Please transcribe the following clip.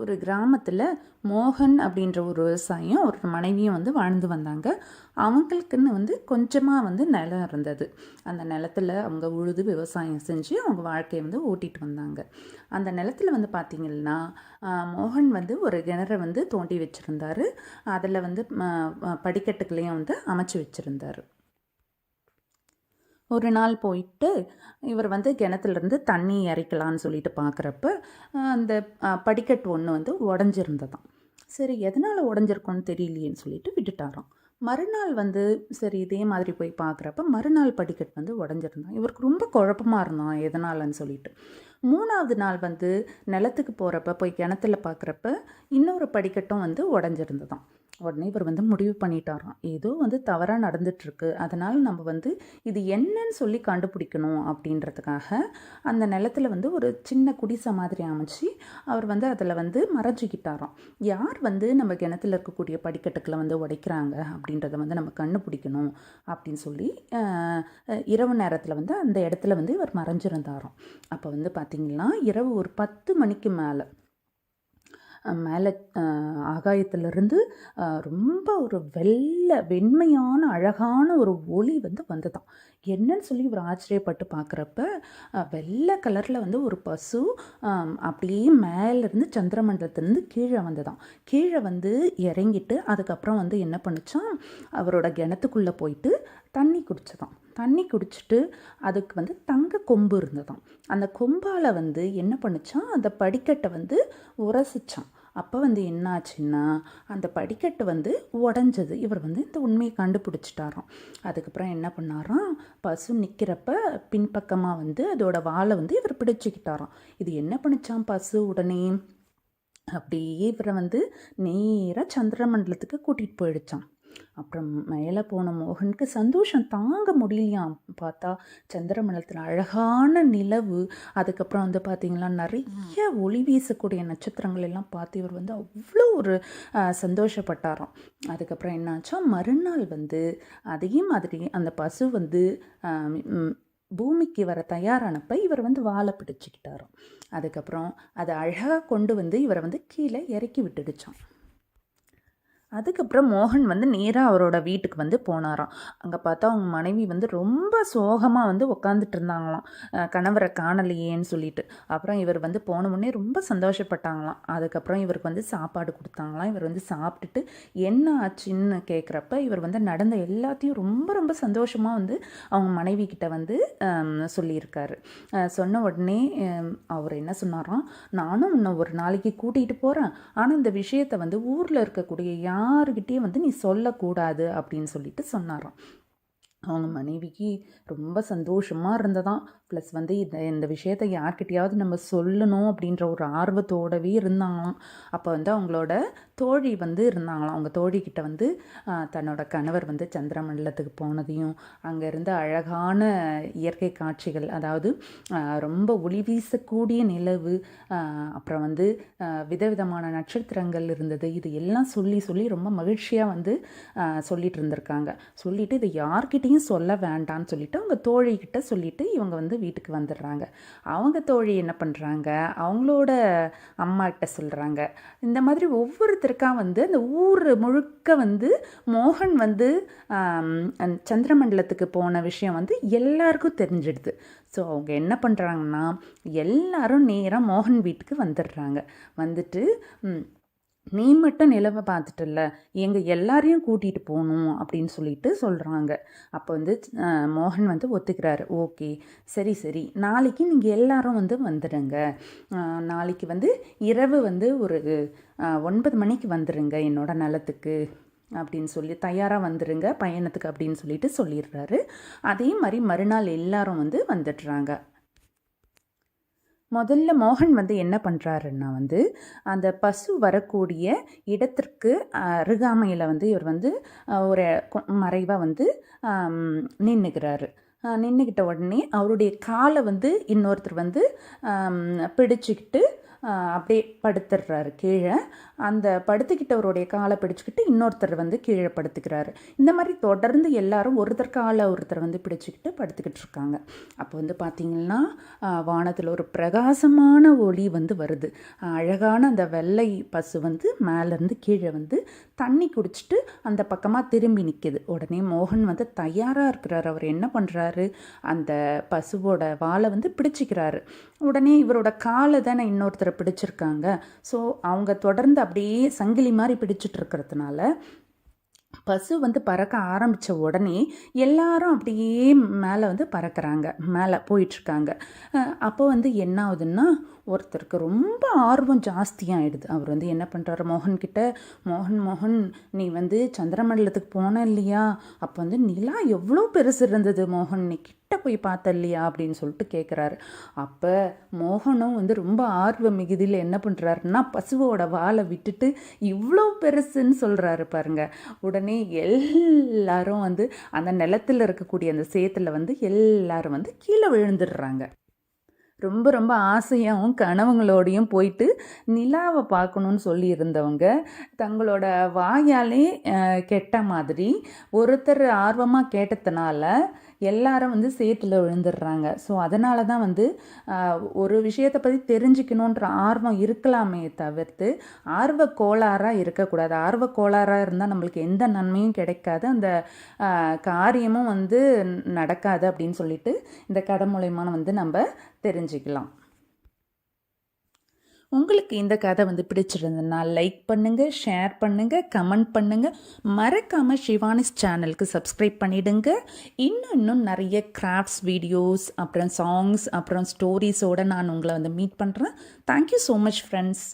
ஒரு கிராமத்தில் மோகன் அப்படின்ற ஒரு விவசாயம் ஒரு மனைவியும் வந்து வாழ்ந்து வந்தாங்க. அவங்களுக்குன்னு வந்து கொஞ்சமாக வந்து நிலம் இருந்தது. அந்த நிலத்துல அவங்க உழுது விவசாயம் செஞ்சு அவங்க வாழ்க்கையை வந்து ஓட்டிகிட்டு வந்தாங்க. அந்த நிலத்தில் வந்து பார்த்திங்கன்னா மோகன் வந்து ஒரு கிணறை வந்து தோண்டி வச்சுருந்தாரு. அதில் வந்து படிக்கட்டுக்களையும் படிக்கட்டுகளையும் வந்து அமைச்சு வச்சுருந்தாரு. ஒரு நாள் போயிட்டு இவர் வந்து கிணத்துலேருந்து தண்ணி இறைக்கலான்னு சொல்லிட்டு பார்க்குறப்ப அந்த படிக்கட்டு ஒன்று வந்து உடஞ்சிருந்ததாம். சரி எதனால் உடஞ்சிருக்கோன்னு தெரியலையேன்னு சொல்லிட்டு விட்டுட்டாராம். மறுநாள் வந்து சரி இதே மாதிரி போய் பார்க்குறப்ப மறுநாள் படிக்கட்டு வந்து உடஞ்சிருந்தான் இவருக்கு ரொம்ப குழப்பமா இருந்தான் எதனாலன்னு சொல்லிட்டு. மூணாவது நாள் வந்து நிலத்துக்கு போகிறப்ப போய் கிணத்துல பார்க்குறப்ப இன்னொரு படிக்கட்டும் வந்து உடஞ்சிருந்ததாம். உடனே இவர் வந்து முடிவு பண்ணிட்டாராம். ஏதோ வந்து தவறாக நடந்துட்டுருக்கு. அதனால் நம்ம வந்து இது என்னன்னு சொல்லி கண்டுபிடிக்கணும் அப்படின்றதுக்காக அந்த நிலத்துல வந்து ஒரு சின்ன குடிசை மாதிரி அமைச்சு அவர் வந்து அதில் வந்து மறைஞ்சிக்கிட்டாராம். யார் வந்து நம்ம கிணத்துல இருக்கக்கூடிய படிக்கட்டுக்களை வந்து உடைக்கிறாங்க அப்படின்றத வந்து நம்ம கண்டுபிடிக்கணும் அப்படின்னு சொல்லி இரவு நேரத்தில் வந்து அந்த இடத்துல வந்து இவர் மறைஞ்சிருந்தாராம். அப்போ வந்து பார்த்திங்கன்னா இரவு ஒரு பத்து மணிக்கு மேலே மேலே ஆகாயத்திலிருந்து ரொம்ப ஒரு வெள்ளை வெண்மையான அழகான ஒரு ஒளி வந்து வந்ததாம். என்னன்னு சொல்லி இவர் ஆச்சரியப்பட்டு பார்க்குறப்ப வெள்ளை கலரில் வந்து ஒரு பசு அப்படியே மேலேருந்து சந்திரமண்டலத்திலேருந்து கீழே வந்ததாம். கீழே வந்து இறங்கிட்டு அதுக்கப்புறம் வந்து என்ன பண்ணுச்சான் அவரோட கிணத்துக்குள்ளே போயிட்டு தண்ணி குடித்ததாம் தண்ணி குடிச்சிட்டு அதுக்கு வந்து தங்க கொம்பு இருந்ததாம். அந்த கொம்பால் வந்து என்ன பண்ணுச்சான் அந்த படிக்கட்டை வந்து உரசிச்சான் அப்போ வந்து என்னாச்சுன்னா அந்த படிக்கட்டு வந்து உடஞ்சது. இவர் வந்து இந்த உண்மையை கண்டுபிடிச்சிட்டாராம். அதுக்கப்புறம் என்ன பண்ணாராம் பசு நிற்கிறப்ப பின்பக்கமாக வந்து அதோட வாழை வந்து இவர் பிடிச்சிக்கிட்டாராம். இது என்ன பண்ணிச்சான் பசு உடனே? அப்படியே இவரை வந்து நேராக சந்திரமண்டலத்துக்கு கூட்டிகிட்டு போயிடுச்சான் அப்புறம் மேலே போன மோகனுக்கு சந்தோஷம் தாங்க முடியலையாம் பார்த்தா சந்திரமண்டலத்தில் அழகான நிலவு. அதுக்கப்புறம் வந்து பார்த்திங்கன்னா நிறைய ஒளி வீசக்கூடிய நட்சத்திரங்கள் எல்லாம் பார்த்து இவர் வந்து அவ்வளோ ஒரு சந்தோஷப்பட்டாராம். அதுக்கப்புறம் என்னாச்சா மறுநாள் வந்து அதே மாதிரி அந்த பசு வந்து பூமிக்கு வர தயாரானப்ப இவர் வந்து வாழை பிடிச்சிக்கிட்டாராம். அதுக்கப்புறம் அதை அழகாக கொண்டு வந்து இவரை வந்து கீழே இறக்கி விட்டுடுச்சான் அதுக்கப்புறம் மோகன் வந்து நேராக அவரோட வீட்டுக்கு வந்து போனாராம். அங்கே பார்த்தா அவங்க மனைவி வந்து ரொம்ப சோகமாக வந்து உக்காந்துட்டு இருந்தாங்களாம். கணவரை காணலையேன்னு சொல்லிட்டு. அப்புறம் இவர் வந்து போன உடனே ரொம்ப சந்தோஷப்பட்டாங்களாம். அதுக்கப்புறம் இவருக்கு வந்து சாப்பாடு கொடுத்தாங்களாம். இவர் வந்து சாப்பிட்டுட்டு என்ன ஆச்சுன்னு கேட்குறப்ப இவர் வந்து நடந்த எல்லாத்தையும் ரொம்ப ரொம்ப சந்தோஷமாக வந்து அவங்க மனைவி கிட்ட வந்து சொல்லியிருக்காரு. சொன்ன உடனே அவர் என்ன சொன்னாராம்? நானும் உன்னை ஒரு நாளைக்கு கூட்டிகிட்டு போகிறேன் ஆனால் இந்த விஷயத்தை வந்து ஊரில் இருக்கக்கூடிய யாருக்கிட்டேயும் வந்து நீ சொல்லக்கூடாது அப்படின்னு சொல்லிட்டு சொன்னாராம். அவங்க மனைவிக்கு ரொம்ப சந்தோஷமாக இருந்ததாம். ப்ளஸ் வந்து இந்த இந்த விஷயத்தை யார்கிட்டையாவது நம்ம சொல்லணும் அப்படின்ற ஒரு ஆர்வத்தோடவே இருந்தாங்களாம். அப்போ வந்து அவங்களோட தோழி வந்து இருந்தாங்களாம். அவங்க தோழிக்கிட்ட வந்து தன்னோட கணவர் வந்து சந்திரமண்டலத்துக்கு போனதையும் அங்கே இருந்த அழகான இயற்கை காட்சிகள் அதாவது ரொம்ப ஒளி வீசக்கூடிய நிலவு அப்புறம் வந்து விதவிதமான நட்சத்திரங்கள் இருந்தது. இது எல்லாம் சொல்லி சொல்லி ரொம்ப மகிழ்ச்சியாக வந்து சொல்லிட்டு இருந்திருக்காங்க. சொல்லிட்டு இதை யார்கிட்டயும் சொல்ல வேண்டாம்னு சொல்லிட்டு அவங்க தோழிக்கிட்ட சொல்லிட்டு இவங்க வந்து வீட்டுக்கு வந்துடுறாங்க. அவங்க தோழி என்ன பண்ணுறாங்க அவங்களோட அம்மாகிட்ட சொல்கிறாங்க இந்த மாதிரி ஒவ்வொருத்தருக்கா வந்து அந்த ஊர் முழுக்க வந்து மோகன் வந்து அந்த சந்திரமண்டலத்துக்கு போன விஷயம் வந்து எல்லாருக்கும் தெரிஞ்சிடுது. ஸோ அவங்க என்ன பண்ணுறாங்கன்னா எல்லாரும் நேராக மோகன் வீட்டுக்கு வந்துடுறாங்க. வந்துட்டு நீ மட்டும் நிலவை பார்த்துட்டல எங்கள் எல்லாரையும் கூட்டிகிட்டு போகணும் அப்படின்னு சொல்லிட்டு சொல்கிறாங்க அப்போ வந்து மோகன் வந்து ஒத்துக்கிறாரு. ஓகே சரி சரி. நாளைக்கு நீங்கள் எல்லாரும் வந்து வந்துடுங்க நாளைக்கு வந்து இரவு வந்து ஒரு ஒன்பது மணிக்கு வந்துடுங்க என்னோடய நிலத்துக்கு அப்படின்னு சொல்லி தயாராக வந்துடுங்க பயணத்துக்கு அப்படின்னு சொல்லிட்டு சொல்லிடுறாரு. அதே மாதிரி மறுநாள் எல்லாரும் வந்து வந்துடுறாங்க. முதல்ல மோகன் வந்து என்ன பண்ணுறாருன்னா வந்து அந்த பசு வரக்கூடிய இடத்திற்கு அருகாமையில் வந்து இவர் வந்து ஒரு மறைவாக வந்து நின்றுக்கிறாரு நின்றுக்கிட்ட உடனே அவருடைய காலை வந்து இன்னொருத்தர் வந்து பிடிச்சிக்கிட்டு அப்படியே படுத்துடுறாரு கீழே. அந்த படுத்துக்கிட்டவருடைய காலை பிடிச்சிக்கிட்டு இன்னொருத்தர் வந்து கீழே படுத்துக்கிறாரு. இந்த மாதிரி தொடர்ந்து எல்லாரும் ஒருத்தர் காலை ஒருத்தர் வந்து பிடிச்சிக்கிட்டு படுத்துக்கிட்டு இருக்காங்க. அப்போ வந்து பார்த்திங்கன்னா வானத்தில் ஒரு பிரகாசமான ஒளி வந்து வருது. அழகான அந்த வெள்ளை பசு வந்து மேலேருந்து கீழே வந்து தண்ணி குடிச்சிட்டு அந்த பக்கமாக திரும்பி நிற்கிது உடனே மோகன் வந்து தயாராக இருக்கிறார். அவர் என்ன பண்ணுறாரு அந்த பசுவோட வாலை வந்து பிடிச்சிக்கிறாரு. உடனே இவரோட காலை தானே இன்னொருத்தரை பிடிச்சிருக்காங்க. ஸோ அவங்க தொடர்ந்து அப்படியே சங்கிலி மாதிரி பிடிச்சிட்டு இருக்கிறதுனால பசு வந்து பறக்க ஆரம்பித்த உடனே எல்லாரும் அப்படியே மேலே வந்து பறக்கிறாங்க. மேலே போயிட்டுருக்காங்க. அப்போ வந்து என்ன ஆகுதுன்னா ஒருத்தருக்கு ரொம்ப ஆர்வம் ஜாஸ்தியாகிடுது அவர் வந்து என்ன பண்ணுறாரு மோகன்கிட்ட மோகன் மோகன் நீ வந்து சந்திரமண்டலத்துக்கு போன இல்லையா? அப்போ வந்து நிலா எவ்வளோ பெருசு இருந்தது மோகன் நீ கிட்ட போய் பார்த்த இல்லையா அப்படின்னு சொல்லிட்டு கேட்குறாரு அப்போ மோகனும் வந்து ரொம்ப ஆர்வ மிகுதியில் என்ன பண்ணுறாருன்னா பசுவோட வாழை விட்டுட்டு இவ்வளோ பெருசுன்னு சொல்கிறாரு பாருங்க. உடனே எல்லாரும் வந்து அந்த நிலத்தில் இருக்கக்கூடிய அந்த சேத்துல வந்து எல்லாரும் வந்து கீழே விழுந்துடுறாங்க. ரொம்ப ரொம்ப ஆசையாகவும் கனவுங்களோடையும் போயிட்டு நிலாவை பார்க்கணுன்னு சொல்லி இருந்தவங்க தங்களோட வாயாலே கெட்ட மாதிரி ஒருத்தர் ஆர்வமாக கேட்டதுனால எல்லாரும் வந்து சேத்துல விழுந்துடுறாங்க. ஸோ அதனால தான் வந்து ஒரு விஷயத்தை பற்றி தெரிஞ்சுக்கணுன்ற ஆர்வம் இருக்கலாமே தவிர்த்து ஆர்வ கோளாறாக இருக்கக்கூடாது. ஆர்வ கோளாறாக இருந்தால் நம்மளுக்கு எந்த நன்மையும் கிடைக்காது. அந்த காரியமும் வந்து நடக்காது அப்படின்னு சொல்லிட்டு இந்த கதை மூலயமான வந்து நம்ம தெரிஞ்சுக்கலாம். உங்களுக்கு இந்த கதை வந்து பிடிச்சிருந்ததுன்னா லைக் பண்ணுங்கள் ஷேர் பண்ணுங்கள் கமெண்ட் பண்ணுங்கள் மறக்காமல் ஷிவானிஸ் சேனலுக்கு சப்ஸ்கிரைப் பண்ணிடுங்க. இன்னும் இன்னும் நிறைய கிராஃப்ட்ஸ் வீடியோஸ் அப்புறம் சாங்ஸ் அப்புறம் ஸ்டோரிஸோடு நான் உங்களை வந்து மீட் பண்ணுறேன் தேங்க்யூ ஸோ மச் ஃப்ரெண்ட்ஸ்